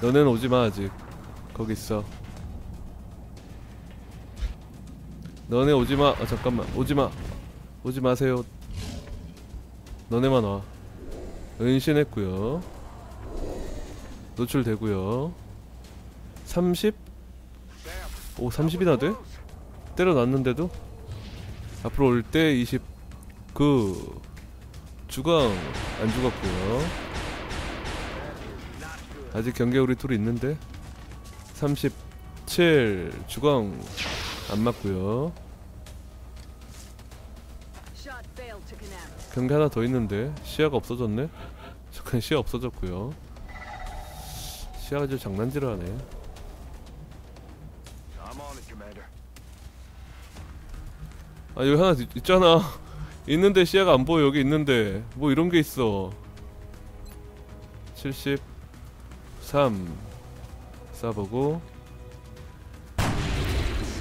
너넨 오지마 아직. 거기 있어. 너네 오지마 아 잠깐만. 오지마. 오지 마세요. 너네만 와. 은신했고요. 노출되고요. 30? 오 30이나 돼? 때려놨는데도? 앞으로 올 때 29 주강 안 죽었고요 아직 경계 우리 둘이 있는데. 37 주강 안 맞고요. 경계 하나 더 있는데 시야가 없어졌네. 잠깐 시야 없어졌고요. 시야가 좀 장난질을 하네. 아 여기 하나 있- 있잖아. 있는데 시야가 안 보여. 여기 있는데. 뭐 이런 게 있어 73 쏴보고.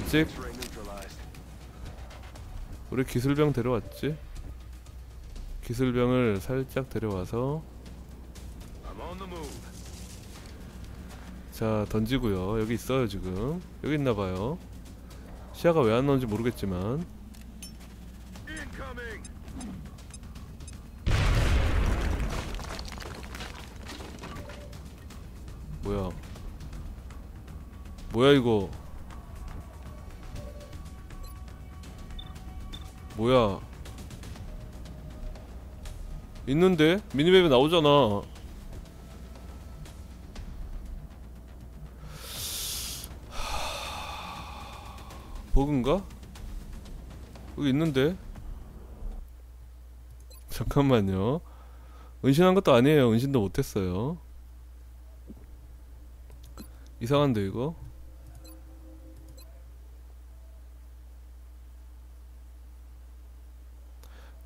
찍. 우리 기술병 데려왔지? 기술병을 살짝 데려와서. 자 던지고요. 여기 있어요 지금. 여기 있나봐요. 시야가 왜 안 나오는지 모르겠지만 뭐야 이거? 뭐야? 있는데? 미니맵에 나오잖아. 버그인가? 여기 있는데? 잠깐만요. 은신한 것도 아니에요. 은신도 못했어요. 이상한데 이거?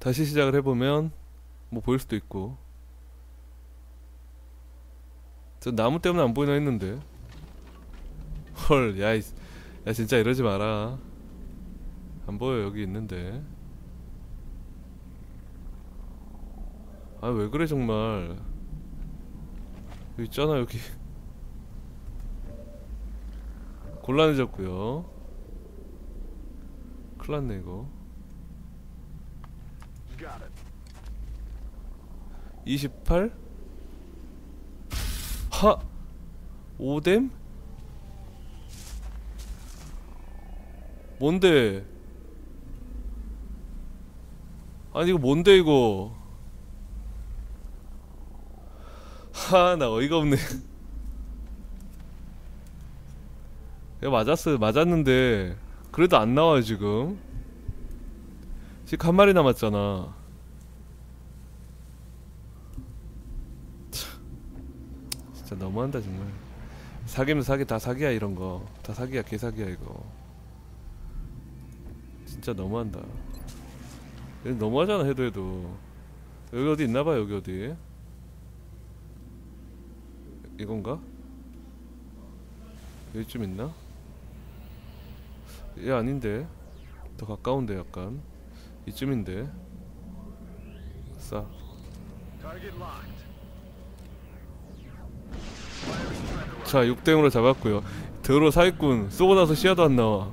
다시 시작을 해보면 뭐 보일 수도 있고. 저 나무 때문에 안 보이나 했는데. 헐 야이 야 진짜 이러지 마라. 안 보여 여기 있는데. 아 왜 그래 정말. 여기 있잖아 여기. 곤란해졌고요. 큰일났네 이거 28 하! 오뎀? 뭔데? 아니 이거 뭔데 이거 하 나 어이가 없네 야 맞았어 맞았는데 그래도 안 나와요 지금 지금 한 마리 남았잖아 진짜 너무한다 정말. 사기면 사기 다 사기야 이런 거. 다 사기야 개사기야 이거. 진짜 너무한다. 너무하잖아 해도 해도. 여기 어디 있나봐 여기 어디? 이건가? 여기쯤 있나? 얘 아닌데? 더 가까운데 약간. 이쯤인데? 싸 자 6대0으로 잡았고요. 더러 사기꾼 쏘고 나서 시야도 안 나와.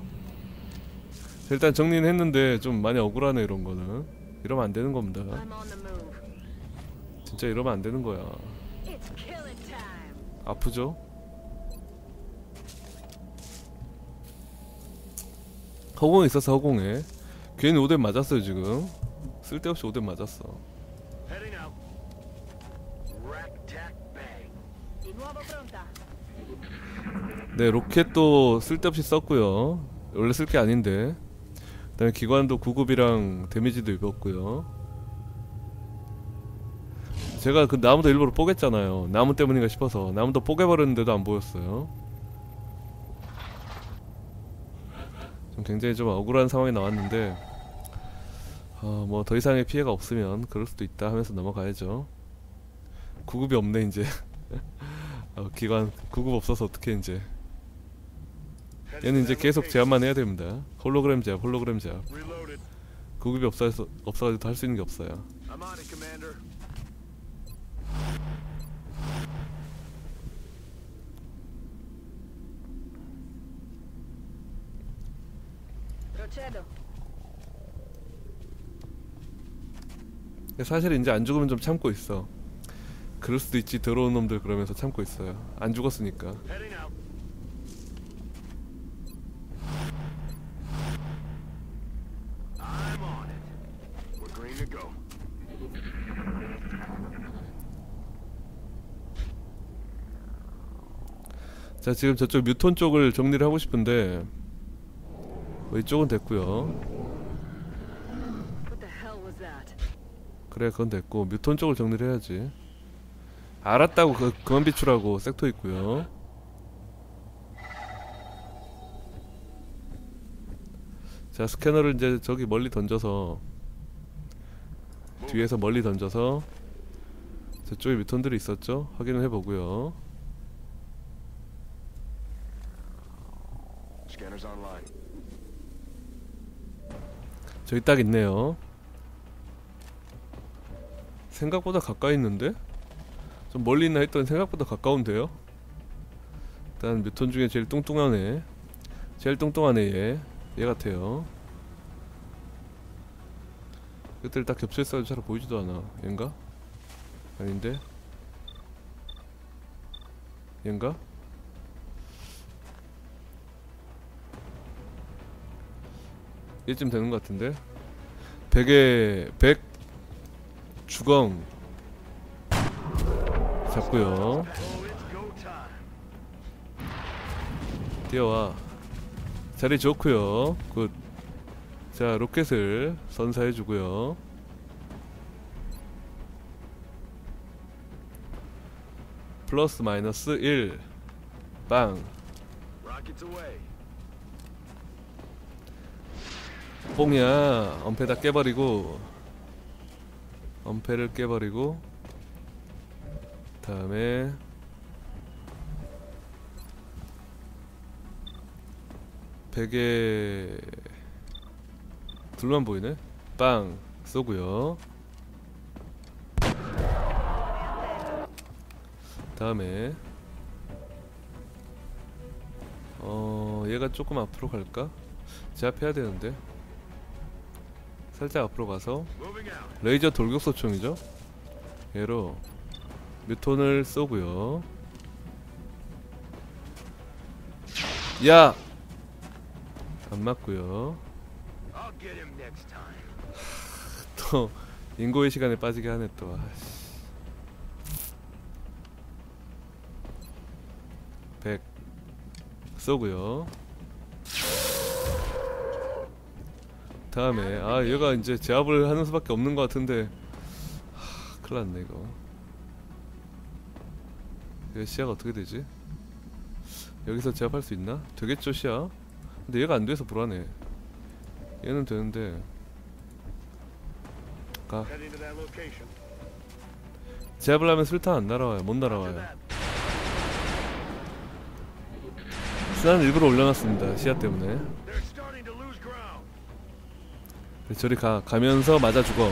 자, 일단 정리는 했는데 좀 많이 억울하네 이런 거는. 이러면 안 되는 겁니다. 진짜 이러면 안 되는 거야. 아프죠? 허공에 있었어 허공에. 괜히 오뎅 맞았어요 지금. 쓸데없이 오뎅 맞았어 네 로켓도 쓸데없이 썼고요. 원래 쓸 게 아닌데. 그 다음에 기관도 구급이랑 데미지도 입었고요. 제가 그 나무도 일부러 뽀겠잖아요. 나무 때문인가 싶어서. 나무도 뽀개버렸는데도 안 보였어요. 좀 굉장히 좀 억울한 상황이 나왔는데 어, 뭐더 이상의 피해가 없으면 그럴 수도 있다 하면서 넘어가야죠. 구급이 없네 이제. 어, 기관 구급 없어서 어떻게 이제 얘는 이제 계속 제압만 해야 됩니다. 홀로그램 제압, 홀로그램 제압. 구급이 없어서 없어가지고 할 수 있는 게 없어요. 사실 이제 안 죽으면 좀 참고 있어. 그럴 수도 있지 들어온 놈들 그러면서 참고 있어요. 안 죽었으니까. 자 지금 저쪽 뮤톤 쪽을 정리를 하고 싶은데 뭐 이쪽은 됐고요. 그래 그건 됐고 뮤톤 쪽을 정리를 해야지. 알았다고 그, 그만 비추라고 섹터 있고요. 자 스캐너를 이제 저기 멀리 던져서 뒤에서 멀리 던져서 저쪽에 뮤톤들이 있었죠? 확인을 해보고요. 저기 딱 있네요. 생각보다 가까이 있는데? 좀 멀리 있나 했더니 생각보다 가까운데요? 일단 뮤톤 중에 제일 뚱뚱한 애 제일 뚱뚱한 애얘 얘 같아요 그들 딱 겹쳐있어가지고 잘 보이지도 않아 얘인가? 아닌데? 얘인가? 얘쯤 되는 것 같은데? 백에 백 주공 잡고요. 뛰어와. 자리 좋고요. 굿자 로켓을 선사해주고요. 플러스 마이너스 1빵 뽕이야. 엄폐 다 깨버리고 엄폐를 깨버리고 다음에 베개 둘만 보이네. 빵 쏘고요. 다음에 어 얘가 조금 앞으로 갈까? 제압해야 되는데 살짝 앞으로 가서. 레이저 돌격소총이죠 얘로 뮤톤을 쏘고요 야! 안 맞고요. 또 인고의 시간에 빠지게 하네 또 아씨. 100 쏘고요 다음에 아 얘가 이제 제압을 하는 수밖에 없는 것 같은데 하, 큰일 났네 이거 얘 시야가 어떻게 되지? 여기서 제압할 수 있나? 되겠죠 시야? 근데 얘가 안 돼서 불안해 얘는 되는데 가. 제압을 하면 술탄 안 날아와요 못 날아와요. 수단 일부러 올려놨습니다 시야 때문에 저리 가 가면서 맞아 죽어.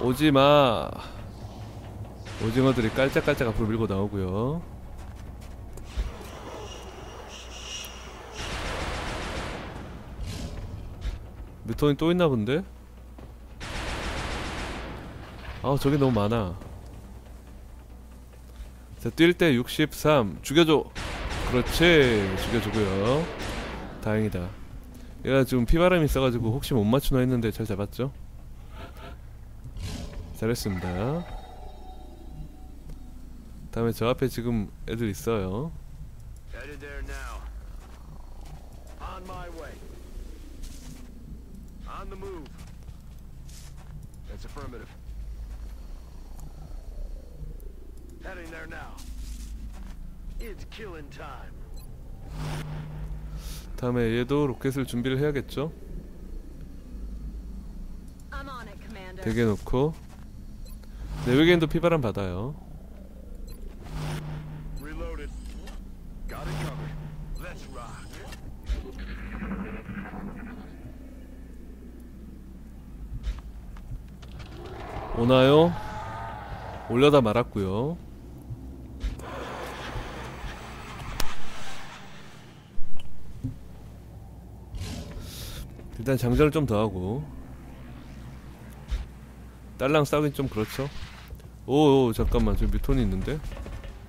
오지마. 오징어들이 깔짝깔짝 앞으로 밀고 나오고요. 뮤톤이 또 있나 본데? 아 저기 너무 많아. 자 뛸 때 63 죽여줘. 그렇지. 죽여주고요. 다행이다 얘가 지금 피바람이 있어가지고 혹시 못 맞추나 했는데 잘 잡았죠? 잘했습니다. 다음에 저 앞에 지금 애들 있어요. Heading there now. It's killing time. 다음에 얘도 로켓을 준비를 해야겠죠? 대게 놓고 네, 외계인도 피바람 받아요. 오나요? 올려다 말았고요. 일단 장전을 좀 더 하고. 딸랑 싸우긴 좀 그렇죠? 오, 오 잠깐만. 저 뮤톤이 있는데?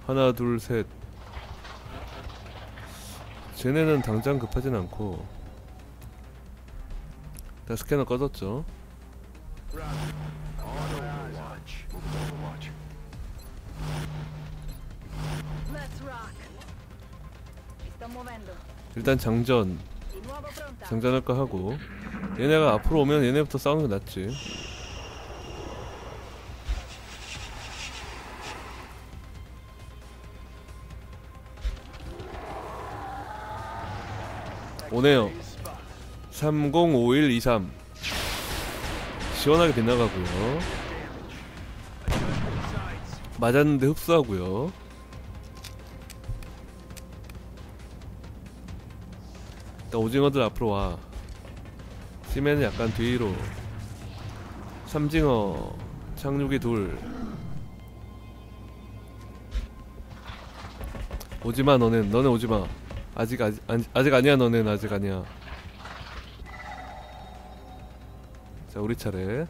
하나 둘 셋. 쟤네는 당장 급하진 않고. 일단 스캐너 꺼졌죠. 일단 장전. 장전할 거 하고. 얘네가 앞으로 오면 얘네부터 싸우는 게 낫지. 오네요. 305123 시원하게 빗나가고요. 맞았는데 흡수하고요 오징어들 앞으로 와. 심해는 약간 뒤로. 삼징어 착륙이 둘. 오지마 너넨. 너네 오지마. 아직 아직 아직 아니야 너넨. 아직 아니야. 자 우리 차례.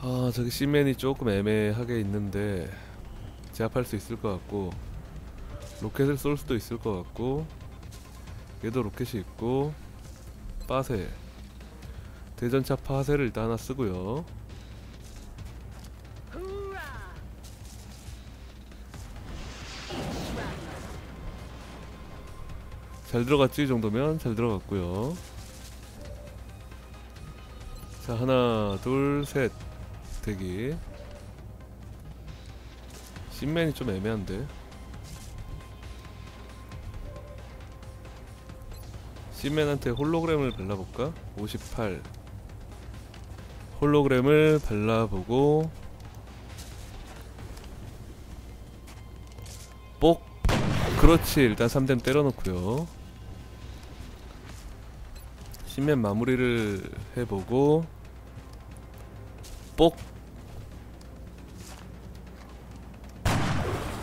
아 저기 시맨이 조금 애매하게 있는데 제압할 수 있을 것 같고 로켓을 쏠 수도 있을 것 같고 얘도 로켓이 있고 빠세. 대전차 파세를 일단 하나 쓰고요! 잘 들어갔지? 이 정도면 잘 들어갔고요. 자 하나 둘 셋. 대기. 신맨이 좀 애매한데 신맨한테 홀로그램을 발라볼까? 58 홀로그램을 발라보고 뽁. 그렇지 일단 3댐 때려놓고요. 신맨 마무리를 해보고 뽁.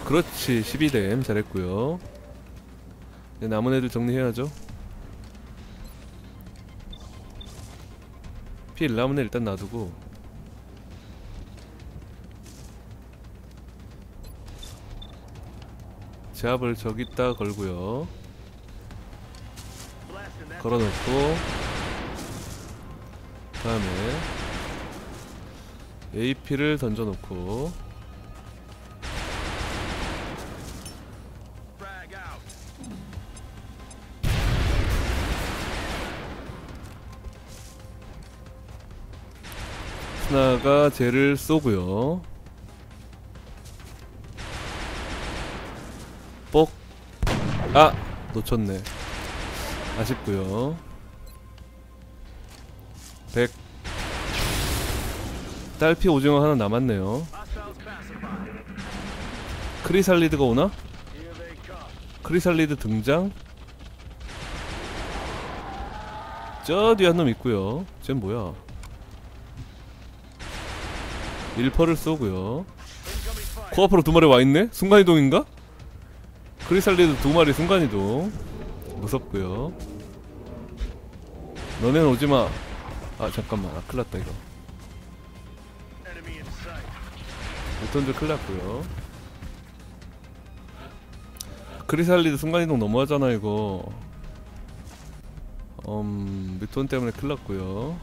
그렇지 12댐 잘했고요. 이제 남은 애들 정리해야죠 피 남은 애 일단 놔두고. 제압을 저기다 걸고요. 걸어놓고. 다음에 AP를 던져놓고 스나가 쟤를 쏘고요 뽁! 아! 놓쳤네 아쉽고요 100 딸피 오징어 하나 남았네요. 크리살리드가 오나? 크리살리드 등장 저 뒤에 한 놈 있고요 쟨 뭐야 1퍼를 쏘고요. 코앞으로 두 마리 와있네? 순간이동인가? 크리살리드 두 마리 순간이동 무섭고요 너넨 오지마 아 잠깐만 아 큰일났다 이거. 무턴들 큰일났고요 크리살리드 순간이동 너무하잖아 이거 음 뮤톤 때문에 큰일났고요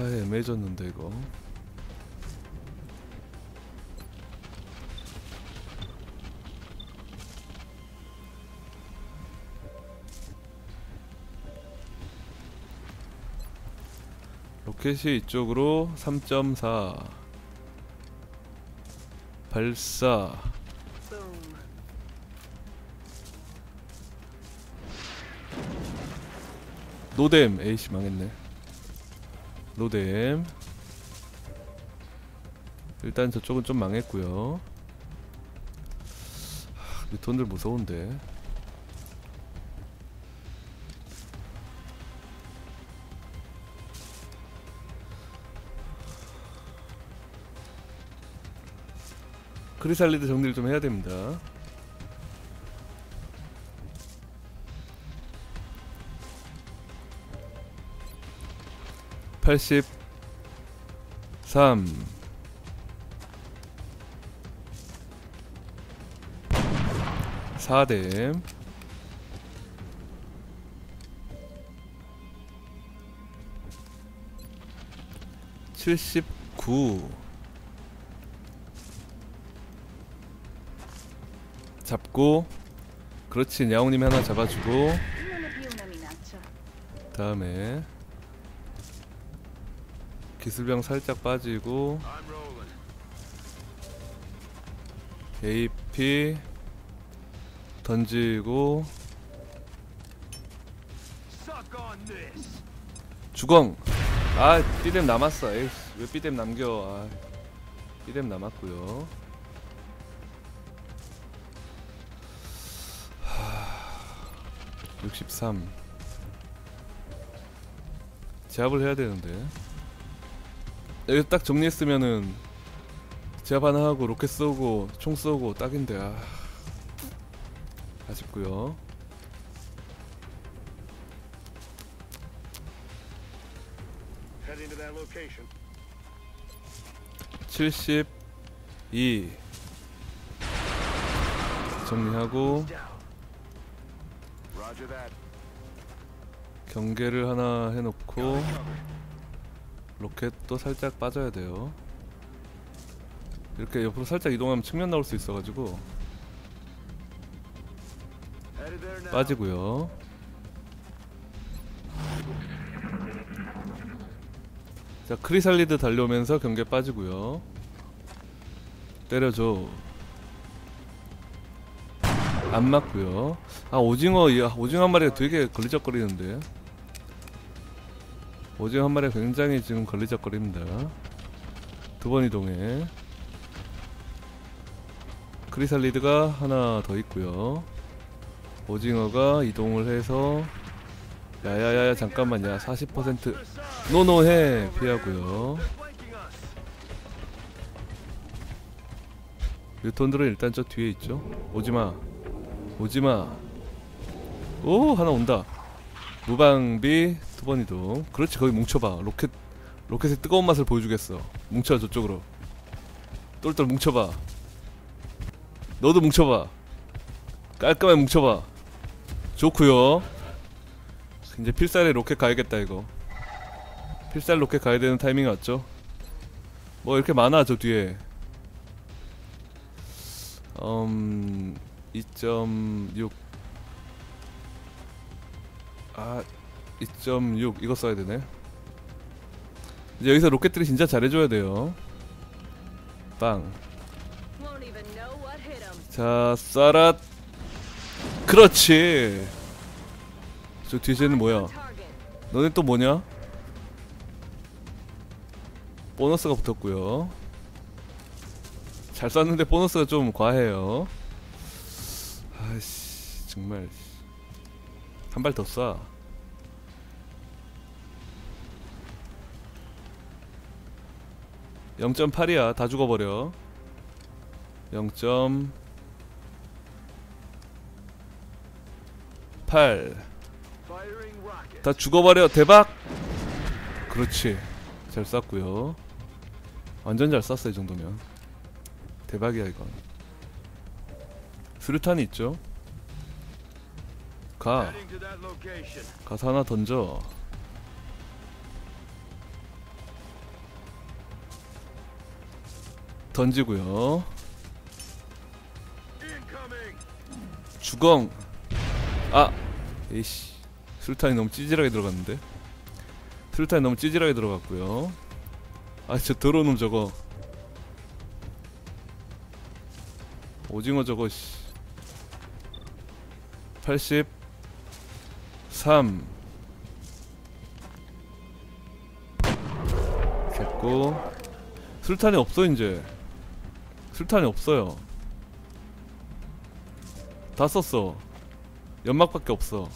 애매해졌는데 이거. 로켓이 이쪽으로 3.4 발사. 노뎀. 에이씨 망했네 노뎀. 일단 저쪽은 좀 망했고요. 하, 뮤톤들 무서운데. 크리살리드 정리를 좀 해야 됩니다. 팔십 삼. 사댐 칠십구. 잡고 그렇지 야옹님이 하나 잡아주고. 다음에 기술병 살짝 빠지고. AP 던지고. 주공 아 삐뎀 남았어 에이씨 왜 삐뎀 남겨 아 삐뎀 남았고요 하... 63 제압을 해야 되는데 여기 딱 정리했으면은 제압 하나 하고 로켓 쏘고 총 쏘고 딱인데 아 아쉽고요 location. 72 정리하고. 경계를 하나 해놓고. 로켓도 살짝 빠져야 돼요. 이렇게 옆으로 살짝 이동하면 측면 나올 수 있어가지고. 빠지고요. 자 크리살리드 달려오면서 경계 빠지고요. 때려줘. 안 맞고요. 아 오징어 이 오징어 한 마리가 되게 걸리적거리는데 오징어 한 마리가 굉장히 지금 걸리적거립니다. 두 번 이동해. 크리살리드가 하나 더 있고요. 오징어가 이동을 해서 야야야야 잠깐만 야40% 노노해 피하고요. 유톤들은 일단 저 뒤에 있죠. 오지마 오지마. 오 하나 온다. 무방비 두 번 이동 그렇지 거기 뭉쳐봐. 로켓 로켓의 뜨거운 맛을 보여주겠어. 뭉쳐 저쪽으로. 똘똘 뭉쳐봐. 너도 뭉쳐봐. 깔끔하게 뭉쳐봐. 좋구요. 이제 필살에 로켓 가야겠다 이거. 필살 로켓 가야 되는 타이밍이 왔죠? 뭐 이렇게 많아 저 뒤에. 음... 2.6 아... 2.6 이거 써야 되네 이제 여기서 로켓들이 진짜 잘해줘야 돼요 빵 Won't even know what hit him. 자, 쏴라. 그렇지. 저 뒤에 쟤는 뭐야? 너네 또 뭐냐? 보너스가 붙었고요. 잘 쐈는데 보너스가 좀 과해요. 아씨, 정말 한 발 더 쏴. (0.8이야) 다 죽어버려. (0.8) 8 Firing rocket. 다 죽어버려. 대박! 그렇지. 잘 쐈고요. 완전 잘 쐈어 이 정도면. 대박이야 이건. 수류탄이 있죠? 가. 가서 하나 던져 던지고요. 주공 아 에이씨. 술탄이 너무 찌질하게 들어갔는데? 술탄이 너무 찌질하게 들어갔고요. 아 저 더러운 놈 저거. 오징어 저거 씨. 83 됐고. 술탄이 없어 이제 술탄이 없어요. 다 썼어. 연막밖에 없어.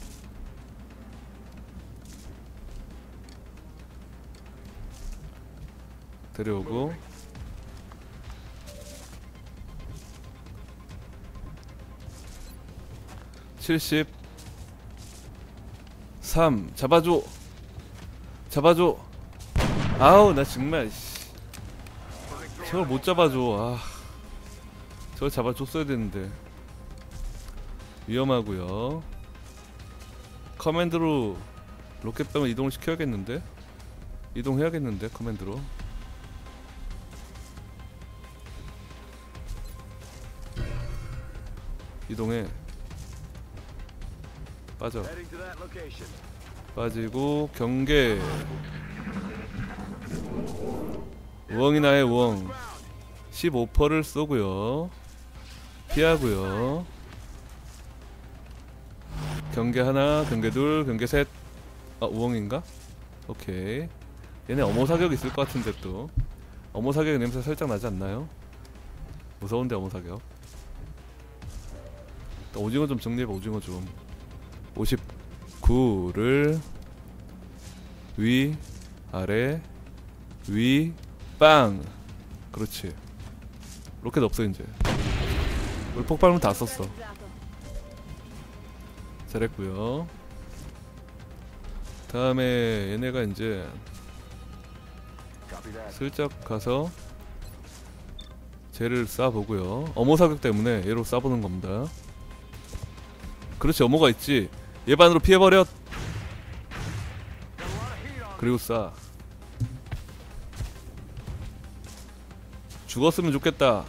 데려오고. 70 3 잡아줘. 잡아줘. 아우 나 정말 저걸 못 잡아줘. 아. 저걸 잡아줬어야 되는데. 위험하고요. 커맨드로 로켓병을 이동을 시켜야겠는데? 이동해야겠는데 커맨드로? 이동해. 빠져. 빠지고 경계. 우엉이 나의 우엉. 15%를 쏘고요 피하고요. 경계 하나 경계 둘 경계 셋. 아, 우엉인가? 오케이. 얘네 어머 사격 있을 것 같은데 또. 어머 사격 냄새 살짝 나지 않나요? 무서운데 어머 사격. 또 오징어 좀 정리해봐 오징어 좀. 59를 위 아래 위 빵. 그렇지. 로켓 없어 이제 우리 폭발물 다 썼어. 잘했고요. 다음에 얘네가 이제. 슬쩍 가서 쟤를 쏴보고요. 어머 사격 때문에 얘로 쏴보는 겁니다. 그렇지 어머가 있지. 얘 반으로 피해버려. 그리고 쏴. 죽었으면 좋겠다.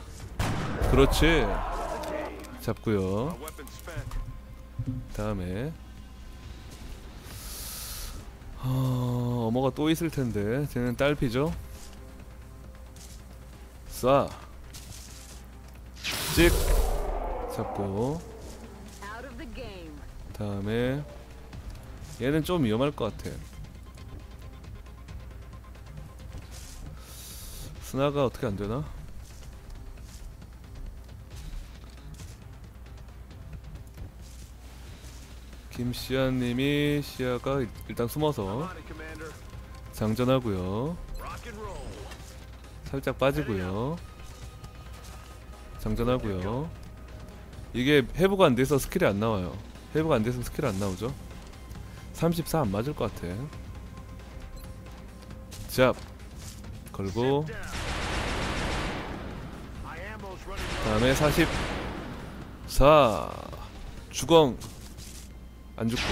그렇지 잡고요. 다음에. 어, 어머가 또 있을 텐데. 쟤는 딸피죠? 쏴. 찍. 잡고. 다음에. 얘는 좀 위험할 것 같아. 스나가 어떻게 안 되나? 김시아님이 시아가 일단 숨어서. 장전하고요. 살짝 빠지고요. 장전하고요. 이게 회부가 안 돼서 스킬이 안 나와요. 회부가 안 돼서 스킬 안 나오죠. 34 안 맞을 것 같아. 잡 걸고. 다음에 44 주공 안 죽고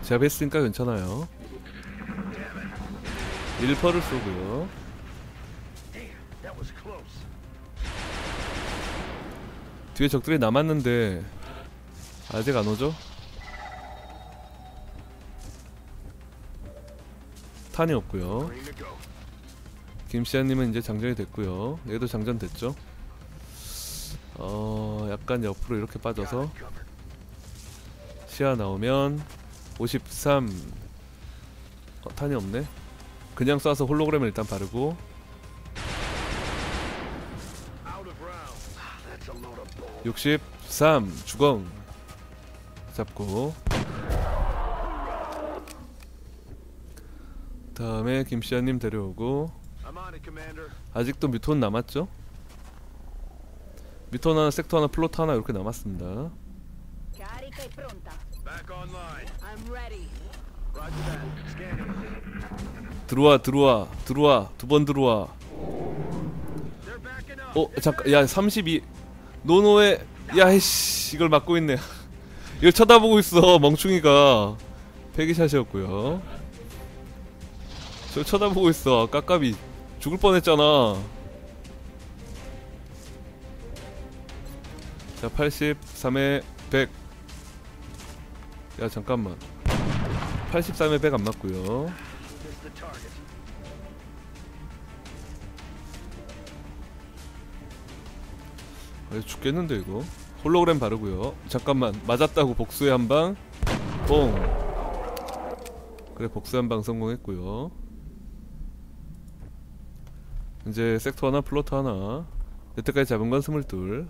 제압 했으니까 괜찮아요 1퍼를 쏘고요. 뒤에 적들이 남았는데 아직 안 오죠? 탄이 없고요. 김시아님은 이제 장전이 됐고요 얘도 장전됐죠 어 약간 옆으로 이렇게 빠져서. 시야 나오면 53 어, 탄이 없네 그냥 쏴서 홀로그램을 일단 바르고 Out of rounds. That's a load of bull. 63 주공 잡고 다음에 김시아님 데려오고. 아직도 뮤톤 남았죠? 뮤톤 하나, 섹터 하나, 플로트 하나 이렇게 남았습니다 Carica pronta. Back online. I'm ready. Roger that. Scanning. 들어와 들어와 들어와 두 번 들어와 They're backing up. 어 잠깐 야 32 노노에 야이씨 이걸 막고 있네 이걸 쳐다보고 있어 멍충이가 패기샷이었고요 저 쳐다보고 있어 깝깝이 죽을 뻔했잖아 자 83에 100 야 잠깐만. 83에 100안 맞고요. 아, 죽겠는데 이거? 홀로그램 바르고요. 잠깐만. 맞았다고 복수의 한방? 뽕. 그래 복수 한방 성공했고요. 이제 섹터 하나 플로트 하나. 여태까지 잡은 건 스물둘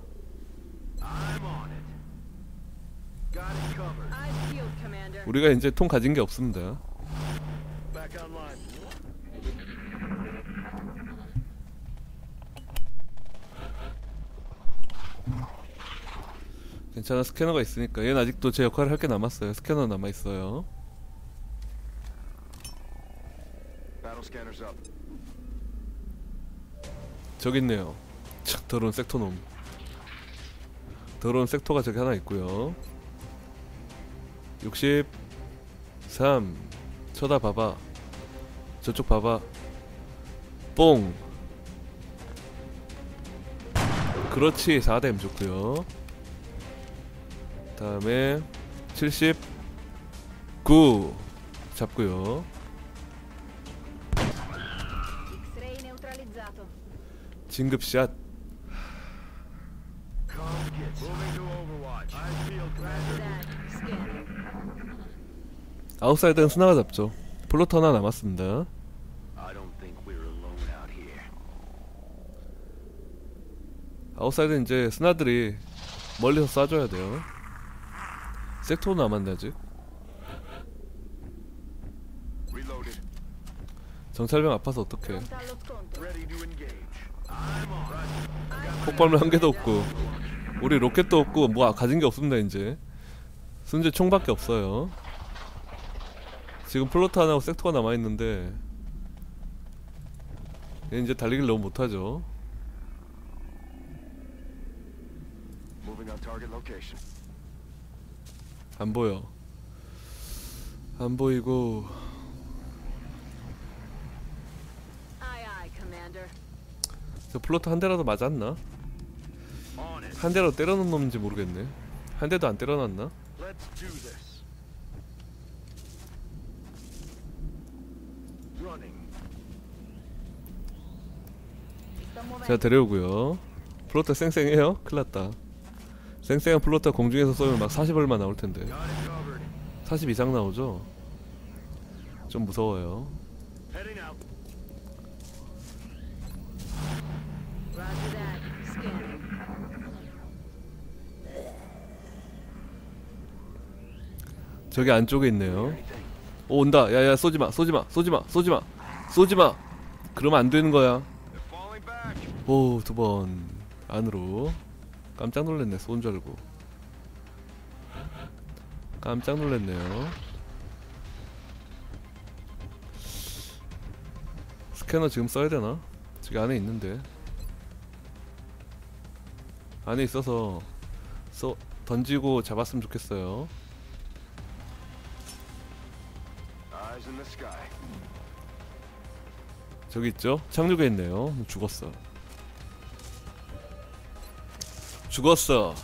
우리가 이제 통 가진 게 없습니다. 괜찮아 스캐너가 있으니까. 얘는 아직도 제 역할을 할 게 남았어요. 스캐너 남아있어요. 저기 있네요. 참 더러운 섹터놈. 더러운 섹터가 저기 하나 있고요 63 쳐다봐봐. 저쪽 봐봐. 뽕. 그렇지. 4댐 좋고요. 다음에 79 잡고요. X-ray neutralizzato. 진급샷 아웃사이드는 스나가 잡죠 플로터 하나 남았습니다 I don't think we're alone out here. 아웃사이드 이제 스나들이 멀리서 쏴줘야 돼요. 섹터 남았네 아직. 정찰병 아파서 어떡해. 폭발물 한 개도 없고 우리 로켓도 없고 뭐 가진 게 없습니다 이제. 순재 총밖에 없어요. 지금 플로터 하나하고 섹터가 남아 있는데 얘 이제 달리기를 너무 못하죠. 안 보여. 안 보이고. 저 플로터 한 대라도 맞았나? 한 대라도 때려놓은 놈인지 모르겠네. 한 대도 안 때려놨나? 제가 데려오고요. 플로터 쌩쌩해요? 큰일났다. 쌩쌩한 플로터 공중에서 쏘면 막 40얼마 나올 텐데. Got it covered. 40 이상 나오죠? 좀 무서워요. 저기 안쪽에 있네요. 오 온다. 야야 쏘지 마. 쏘지 마. 쏘지 마. 쏘지 마. 쏘지 마. 그러면 안 되는 거야. 오, 두 번 안으로. 깜짝 놀랐네. 쏜 줄 알고. 깜짝 놀랐네요. 스캐너 지금 써야 되나? 저기 안에 있는데. 안에 있어서 쏘 던지고 잡았으면 좋겠어요. 저기 있죠? 착륙에 있네요. 죽었어. 죽었어.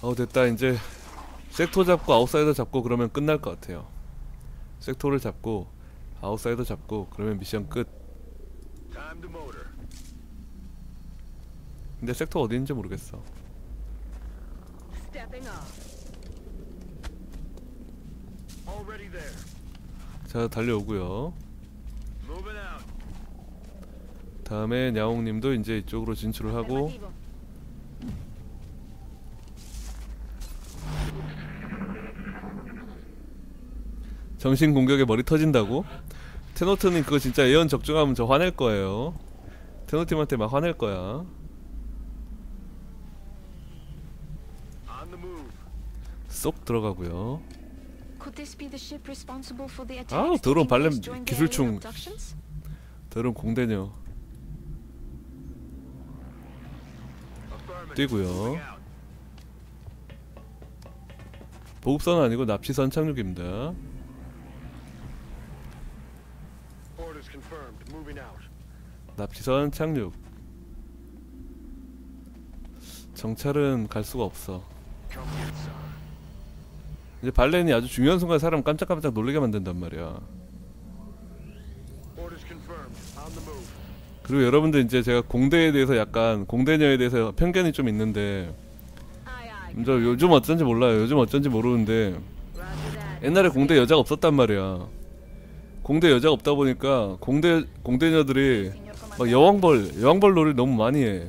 어 됐다 이제 섹터 잡고 아웃사이더 잡고 그러면 끝날 것 같아요. 섹터를 잡고 아웃사이더 잡고 그러면 미션 끝. Time to motor. 근데 섹터 어디 있는지 모르겠어. Stepping off. Already there. 자 달려오고요. 다음에 냐옹님도 이제 이쪽으로 진출을 하고. 정신 공격에 머리 터진다고? 테노트님 그거 진짜 예언 적중하면 저 화낼 거예요. 테노팀한테 막 화낼 거야. 쏙 들어가고요. 아우, 더러운 the 기술충. 더러운 공대녀 뛰고요. 보급선은 아니고 납치선 착륙입니다. 납치선 착륙. 정찰은 갈 수가 없어. 이제 발렌이 아주 중요한 순간 사람 깜짝깜짝 놀라게 만든단 말이야. 그리고 여러분들 이제 제가 공대에 대해서 약간 공대녀에 대해서 편견이 좀 있는데. 저 요즘 어쩐지 몰라요. 요즘 어쩐지 모르는데. 옛날에 공대 여자가 없었단 말이야. 공대 여자가 없다 보니까 공대 공대녀들이 막. 여왕벌 여왕벌 놀이 너무 많이 해.